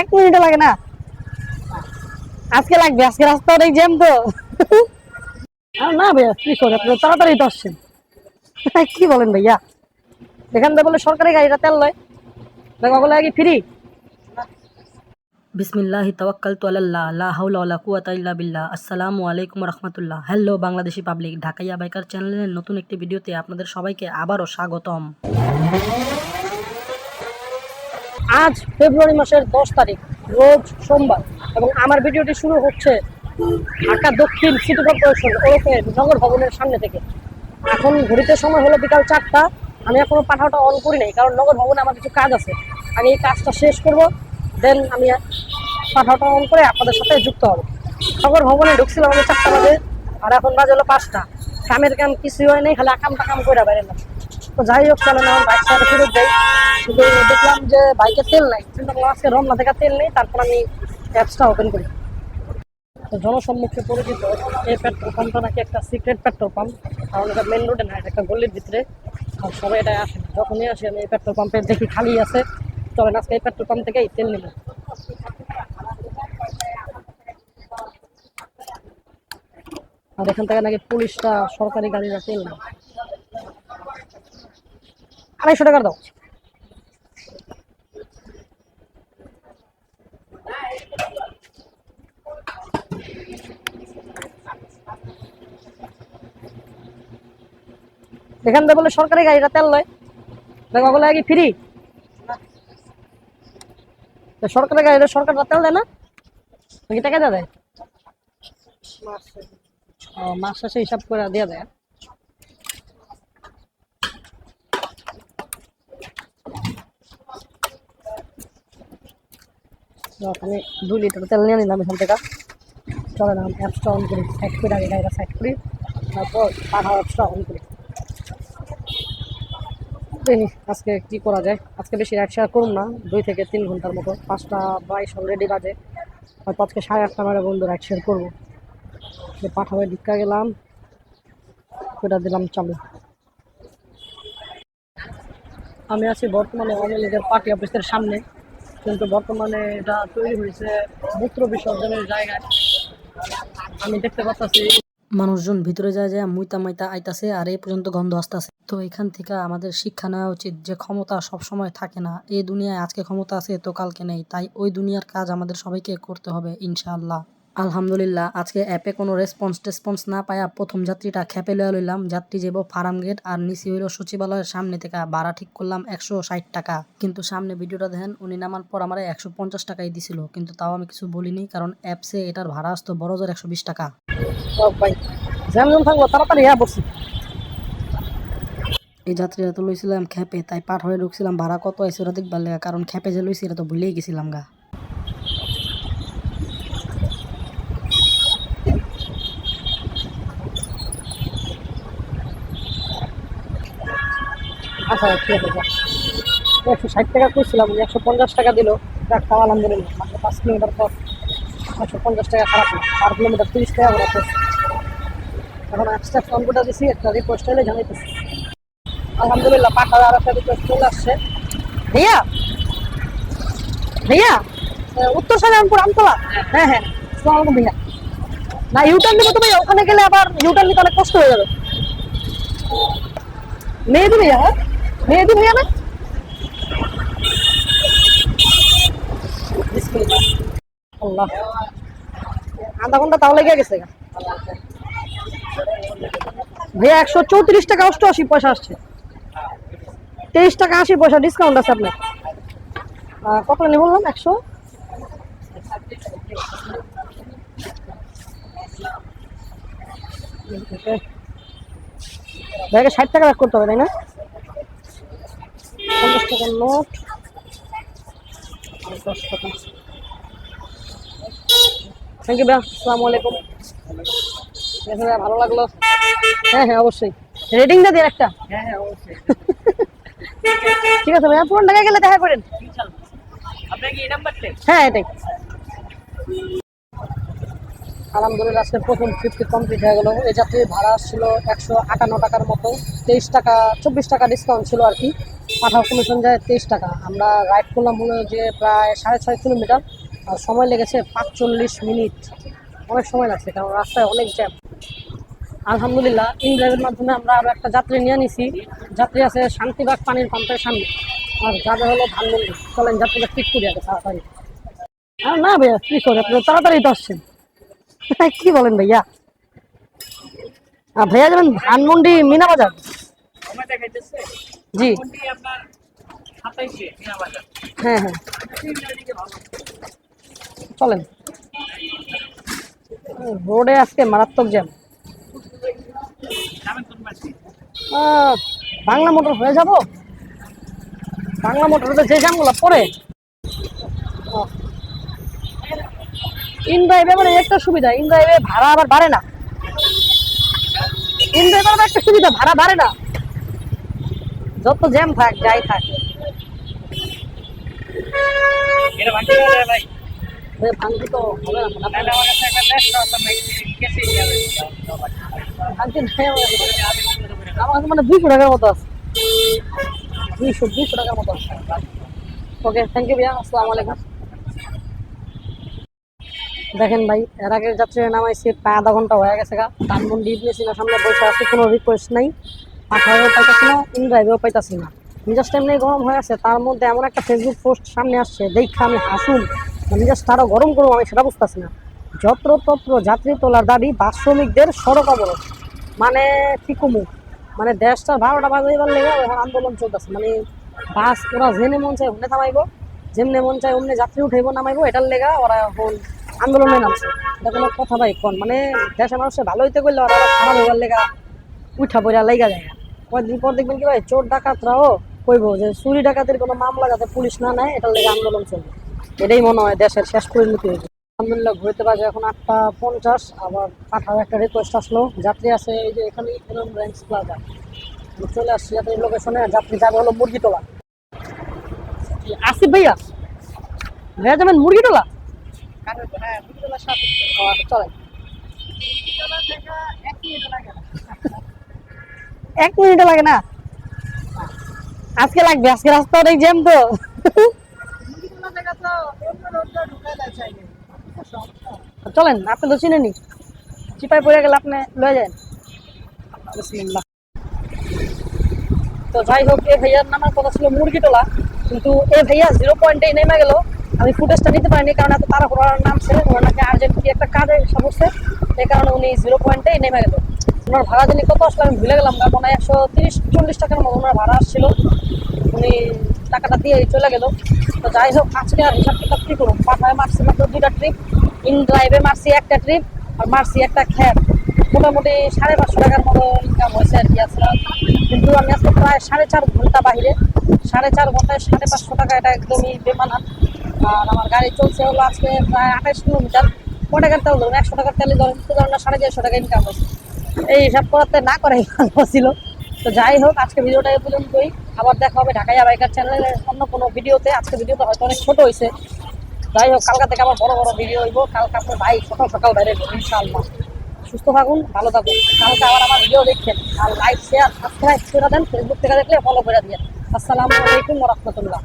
এক মিনিটও লাগে না? আজকে লাগবে আজকে রাস্তা অনেক জ্যাম তো। না ভাইয়া কি করে? আপনি তাড়াতাড়ি তো আসছেন। কি বলেন ভাইয়া? এখান থেকে বলে সরকারি গাড়িটা তেল লয়। দেখা আগে ফ্রি। বিসমিল্লাহি তাওয়াক্কালতু আলাল্লাহ লা হাওলা ওয়ালা কুওয়াতা ইল্লা বিল্লাহ। আসসালামু আলাইকুম রাহমাতুল্লাহ। Hello Bangladeshi public Dhakaiya biker চ্যানেলের নতুন একটি ভিডিওতে আপনাদের সবাইকে আবারও স্বাগতম। আজ ফেব্রুয়ারি মাসের দশ তারিখ, রোজ সোমবার। এবং আমার ভিডিওটি শুরু হচ্ছে ঢাকা দক্ষিণ সিটি কর্পোরেশন ওরফে নগর ভবনের সামনে থেকে। এখন ঘড়িতে সময় হলো বিকাল চারটা। আমি এখনও পাঠাওটা অন করি নাই কারণ নগর ভবনে আমার কিছু কাজ আছে। আমি এই কাজটা শেষ করব দেন আমি পাঠাওটা অন করে আপনাদের সাথে যুক্ত হব। নগর ভবনে ঢুকছিলাম আমি চারটা বাজে, আর এখন বাজে হলো পাঁচটা। কামের কাম কিছুই হয় নাই, খালি আকাম টাকাম করে বেরোলাম তো যাই হোক চলে না বাইক সাইডে ফেরত যাই। কিন্তু দেখলাম যে বাইকে তেল নাই। চিন্তা করলাম আজকে রমনা থেকে তেল নেই, তারপর আমি অ্যাপসটা ওপেন করি। জনসম্মুখে পরিচিত এই পেট্রোল পাম্পটা নাকি একটা সিক্রেট পেট্রোল পাম্প কারণ এটা মেন রোডে না, এটা একটা গল্লির ভিতরে। আর সবাই এটা আসে, যখনই আসে, আমি এই পেট্রোল পাম্পে দেখি খালি আছে। চলেন, আজকে এই পেট্রোল পাম্প থেকেই তেল নেব আর এখান থেকে নাকি পুলিশটা, সরকারি গাড়িরা তেল নেয়। আড়াইশো টাকার দাও। এখান থেকে বলে সরকারি গাড়িটা তেল লয়। দেখা বলে আগে ফ্রি সরকারি গাড়িটা সরকারটা তেল দেয় না? নাকি টাকা দেয় মাস। শেষে হিসাব করে দিয়ে দেয়। আমি দুই লিটার তেল নিয়ে নিলাম এখান থেকে। চলে না অ্যাপসটা অন করি সাইড করে, আগে গাড়িটা সাইড করি, তারপর পাঠা অ্যাপসটা অন করি। দেখি আজকে কি করা যায়? আজকে বেশি রাইড শেয়ার করুন না, দুই থেকে তিন ঘণ্টার মতো, পাঁচটা বাইশ অলরেডি বাজে। হয়তো আজকে সাড়ে আটটা নয়টা বন্ধু রাইড শেয়ার করব। পাঠাবে ঢুকা গেলাম, সেটা দিলাম চালু। আমি আছি বর্তমানে আওয়ামী লীগের পার্টি অফিসের সামনে। কিন্তু বর্তমানে এটা তৈরি হয়েছে মূত্র বিসর্জনের জায়গায়। আমি দেখতে পাচ্ছি মানুষজন ভিতরে যায় যায় মুইতা মাইতা আইতাছে আর এই পর্যন্ত গন্ধ আসতেছে। তো এখান থেকে আমাদের শিক্ষা নেওয়া উচিত যে ক্ষমতা সবসময় থাকে না। এই দুনিয়ায় আজকে ক্ষমতা আছে তো কালকে নেই। তাই ওই দুনিয়ার কাজ আমাদের সবাইকে করতে হবে, ইনশাআল্লাহ। আলহামদুলিল্লাহ আজকে অ্যাপে কোনো রেসপন্স টেসপন্স না পায়া প্রথম যাত্রীটা খেপে লইয়া লইলাম। যাত্রী যাব ফার্ম গেট আর নিচে হইল সচিবালয়ের সামনে থেকে ভাড়া ঠিক করলাম একশো ষাট টাকা। কিন্তু সামনে ভিডিওটা দেখেন উনি নামার পর আমার একশো পঞ্চাশ টাকাই দিছিল। কিন্তু তাও আমি কিছু বলিনি কারণ অ্যাপসে এটার ভাড়া আসতো বড় জোর একশো বিশ টাকা। তাড়াতাড়ি হ্যাঁ এই যাত্রীরা তো লইছিলাম খেপে তাই পাঠ হয়ে ঢুকছিলাম ভাড়া কত আছে ওরা দেখবার লেগা কারণ খেপে যে লইছি এটা তো ভুলেই গেছিলাম গা। আচ্ছা ঠিক আছে একশো ষাট টাকা করছিলাম একশো পঞ্চাশ টাকা দিল দেখ খাওয়া আলহামদুলিল্লাহ মাত্র পাঁচ কিলোমিটার পর একশো পঞ্চাশ টাকা খারাপ না চার কিলোমিটার তিরিশ টাকা পড়ছে এখন এক্সট্রা কম্পিউটার দিছি একটা রিকোয়েস্ট হলে জানাইতেছি আলহামদুলিল্লাহ পাঁচ হাজার একটা রিকোয়েস্ট চলে আসছে ভাইয়া ভাইয়া উত্তর সাধারণপুর আমতলা হ্যাঁ হ্যাঁ আসসালামু আলাইকুম ভাইয়া না ইউটার্ন দেবো তো ভাইয়া ওখানে গেলে আবার ইউটার্ন নিতে অনেক কষ্ট হয়ে যাবে মেহেদি ভাইয়া হ্যাঁ মেহেদি ভাইয়া না বিসমিল্লাহ। আল্লাহ। আধা ঘণ্টা তাহলে গিয়ে গেছে। ভাইয়া একশো চৌত্রিশ টাকা অষ্টআশি পয়সা আসছে। তেইশ টাকা আশি পয়সা ডিসকাউন্ট আছে আপনার। কত নিয়ে বললাম একশো? ব্যাগে ষাট টাকা রাখ করতে হবে, তাই না? পঞ্চাশ টাকার নোট আর দশ টাকা থ্যাংক ইউ ভাইয়া আসসালামু আলাইকুম ঠিক আছে ভালো লাগল? হ্যাঁ হ্যাঁ অবশ্যই। রেটিংটা দিয়ে একটা। হ্যাঁ হ্যাঁ অবশ্যই। ঠিক আছে ভাইয়া পুরান ঢাকায় গেলে দেখা করেন। হ্যাঁ এটাই। আলহামদুলিল্লাহ আজকে প্রথম ফিফটি কমপ্লিট হয়ে গেল। এই যাত্রীর ভাড়া ছিল একশো আটান্ন টাকার মতো। তেইশ টাকা চব্বিশ টাকা ডিসকাউন্ট ছিল আর কি। পাঠাও কমিশন যায় তেইশ টাকা। আমরা রাইড করলাম হয় যে প্রায় সাড়ে ছয় কিলোমিটার। আর সময় লেগেছে পাঁচচল্লিশ মিনিট। অনেক সময় লাগছে কারণ রাস্তায় অনেক জ্যাম আলহামদুলিল্লাহ ইন ড্রাইভের মাধ্যমে আমরা আরও একটা যাত্রী নিয়ে নিছি। যাত্রী আছে শান্তিবাগ পানির পাম্পের সামনে। আর যাবে হলো ধানমন্ডি। চলেন যাত্রীটা ঠিক করে আগে তাড়াতাড়ি। আর না ভাইয়া কি করে আপনি তাড়াতাড়ি তো আসছেন। কি বলেন ভাইয়া? আহ, ভাইয়া যাবেন ধানমন্ডি মিনা বাজার? জি। হ্যাঁ হ্যাঁ। চলেন। রোডে আজকে মারাত্মক জ্যাম। বাংলা মোটর হয়ে যাব? বাংলা মোটরে যে জ্যামগুলো পড়ে। ইন ড্রাইভে মানে একটা সুবিধা ইন ড্রাইভে ভাড়া আবার বাড়ে না। ইন ড্রাইভে আবার একটা সুবিধা ভাড়া বাড়ে না। যত জ্যাম থাক যাই থাক। ভাঙতি তো হবে না আমার কাছে। মানে দুইশো টাকার মতো আছে। দুইশো দুইশো টাকার মতো আছে। ওকে থ্যাংক ইউ ভাইয়া আসসালামু আলাইকুম। দেখেন ভাই এর আগের যাত্রী নামাইছি প্রায় আধা ঘণ্টা হয়ে গেছে গা। ধানমন্ডি ইবনে সিনার সামনে বসে আছি কোনো রিকোয়েস্ট নাই। পাঠাও পাইতাছি না ইন ড্রাইভেও পাইতাছি না। মিজাজ টাইম নেই, গরম হয়ে আছে, তার মধ্যে এমন একটা ফেসবুক পোস্ট সামনে আসছে, দেখা আমি হাসুন মিজাজ তারও গরম করব, আমি সেটা বুঝতেছি না। যত্রতত্র যাত্রী তোলার দাবি, বাস শ্রমিকদের সড়ক অবরোধ। মানে কি কমু? মানে দেশটা বারোটা বাজে এবার লেগে আন্দোলন চলতেছে। মানে বাস ওরা যেনে মন চায় ওনে থামাইবো, যেমনে মন চায় অমনে যাত্রী উঠাইবো, নামাইবো, এটার লেগা ওরা এখন আন্দোলনে নামছে। এটা কোনো কথা ভাই, কোন? মানে দেশের মানুষের ভালো হইতে করলে ওরা খারাপ হইবার লেগা উঠা পড়া লেগা যায়। কয়েকদিন পর দেখবেন কি ভাই? চোর ডাকাতরাও কইবো যে চুরি ডাকাতের কোনো মামলা যাতে পুলিশ না নেয় এটার লেগে আন্দোলন চলবে। এটাই মনে হয় দেশের শেষ পরিণতি হয়েছে আলহামদুলিল্লাহ ঘুরতে বাজে এখন আটটা পঞ্চাশ আবার পাঠাও একটা রিকোয়েস্ট আসলো। যাত্রী আছে এই যে এখানে এরকম রেঞ্জ প্লাজা চলে আসছি যাত্রী লোকেশনে যাত্রী যাবে হলো মুরগিটোলা। আসিফ ভাইয়া? ভাইয়া যাবেন মুরগিটোলা? ও, আচ্ছা, চলেন। এক মিনিটও লাগে না। আজকে লাগবে, আজকে রাস্তা অনেক জ্যাম তো। চলেন, আপনি তো চিনেনি চিপায় পড়ে গেলে আপনি লয়ে যান। তো যাই হোক, এ ভাইয়ার নামার কথা ছিল মুরগিটোলা। কিন্তু এ ভাইয়া জিরো পয়েন্টে নেমে গেল। আমি ফুটেজটা নিতে পারিনি, কারণ এত তাড়াহুড়ার নাম ছিল। ওনার নাকি আর্জেন্ট একটা কাজে সমস্যা এই কারণে উনি জিরো পয়েন্টেই নেমে গেল। ওনার ভাড়া জানি কত আসলে? আমি ভুলে গেলাম না মনে একশো তিরিশ, চল্লিশ টাকার মতো ওনার ভাড়া আসছিল। উনি টাকাটা দিয়ে চলে গেল। তো যাই হোক, আজকে আর হিসাব কিতাব কি করুন পাঠায় মারছি মাত্র দুইটা ট্রিপ ইন ড্রাইভে মারছি একটা ট্রিপ আর মারছি একটা খ্যাপ মোটামুটি সাড়ে পাঁচশো টাকার মতো ইনকাম হয়েছে আর কি আসলে কিন্তু আমি আজকে প্রায় সাড়ে চার ঘণ্টা বাহিরে, সাড়ে চার ঘন্টায় সাড়ে পাঁচশো টাকা এটা একদমই বেমানান। আর আমার গাড়ি চলছে হলো আজকে প্রায় আঠাশ কিলোমিটার। কয় টাকার তেল ধরুন? একশো টাকার তেলে ধরুন, তো ধরুন সাড়ে চারশো টাকা ইনকাম হয়েছে। এই হিসাব করাতে না করাই ভালো ছিল। তো যাই হোক, আজকে ভিডিওটা এই পর্যন্তই। আবার দেখা হবে ঢাকাইয়া বাইকার চ্যানেলের অন্য কোনো ভিডিওতে। আজকে ভিডিওটা হয়তো অনেক ছোটো হয়েছে যাই হোক, কালকা থেকে আবার বড় বড় ভিডিও হইব। কালকে আপনার ভাই সকাল সকাল বাইরে ইনশাআল্লাহ। সুস্থ থাকুন, ভালো থাকুন। কালকে আবার আমার ভিডিও দেখছেন আর লাইক শেয়ার সাবস্ক্রাইব করে দেন। ফেসবুক থেকে দেখলে ফলো করে দিয়ে আসসালামু আলাইকুম রহমতুল্লাহ।